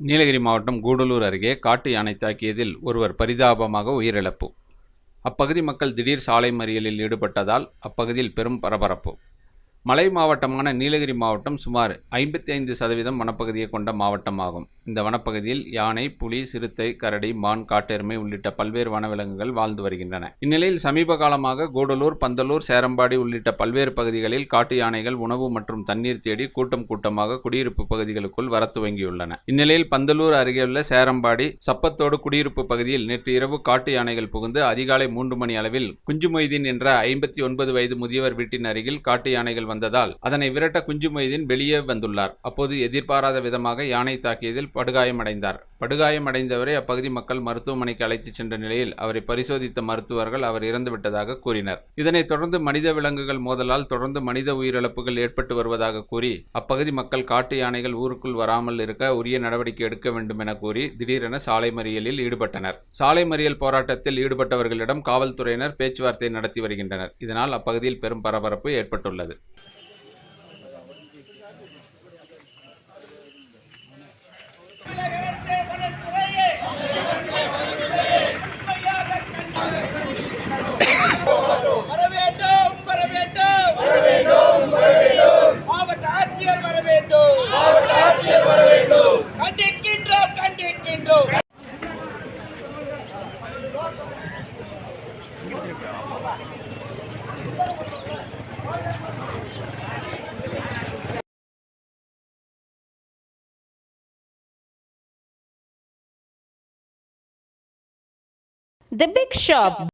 நீலகிரி மாவட்டம் கூடலூர் அருகே காட்டு யானை தாக்கியதில் ஒருவர் பரிதாபமாக உயிரிழப்பு. அப்பகுதி மக்கள் திடீர் சாலை மறியலில் ஈடுபட்டதால் அப்பகுதியில் பெரும் பரபரப்பு. மலை மாவட்டமான நீலகிரி மாவட்டம் சுமார் ஐம்பத்தி ஐந்து சதவீதம் வனப்பகுதியை கொண்ட மாவட்டமாகும். இந்த வனப்பகுதியில் யானை புலி சிறுத்தை கரடி மான் காட்டெருமை உள்ளிட்ட பல்வேறு வனவிலங்குகள் வாழ்ந்து வருகின்றன. இந்நிலையில் சமீப காலமாக கூடலூர் பந்தலூர் சேரம்பாடி உள்ளிட்ட பல்வேறு பகுதிகளில் காட்டு யானைகள் உணவு மற்றும் தண்ணீர் தேடி கூட்டம் கூட்டமாக குடியிருப்பு பகுதிகளுக்குள் வர துவங்கியுள்ளன. இந்நிலையில் பந்தலூர் அருகேயுள்ள சேரம்பாடி சப்பத்தோடு குடியிருப்பு பகுதியில் நேற்று இரவு காட்டு யானைகள் புகுந்து அதிகாலை மூன்று மணி அளவில் குஞ்சு மொய்தீன் என்ற ஐம்பத்தி ஒன்பது வயது முதியவர் வீட்டின் அருகில் காட்டு யானைகள் வந்ததால் அதனை விரட்ட குஞ்சு மொய்தீன் வெளியே வந்துள்ளார். அப்போது எதிர்பாராத விதமாக யானை தாக்கியதில் படுகாயமடைந்தார். படுகாயம் அடைந்தவரை அப்பகுதி மக்கள் மருத்துவமனைக்கு அழைத்துச் சென்ற நிலையில் அவரை பரிசோதித்த மருத்துவர்கள் அவர் இறந்துவிட்டதாக கூறினர். இதனைத் தொடர்ந்து மனித விலங்குகள் மோதலால் தொடர்ந்து மனித உயிரிழப்புகள் ஏற்பட்டு வருவதாக கூறி அப்பகுதி மக்கள் காட்டு யானைகள் ஊருக்குள் வராமல் இருக்க உரிய நடவடிக்கை எடுக்க வேண்டும் என கூறி திடீரென சாலை மறியலில் ஈடுபட்டனர். சாலை மறியல் போராட்டத்தில் ஈடுபட்டவர்களிடம் காவல்துறையினர் பேச்சுவார்த்தை நடத்தி வருகின்றனர். இதனால் அப்பகுதியில் பெரும் பரபரப்பு ஏற்பட்டுள்ளது. The Big Shop.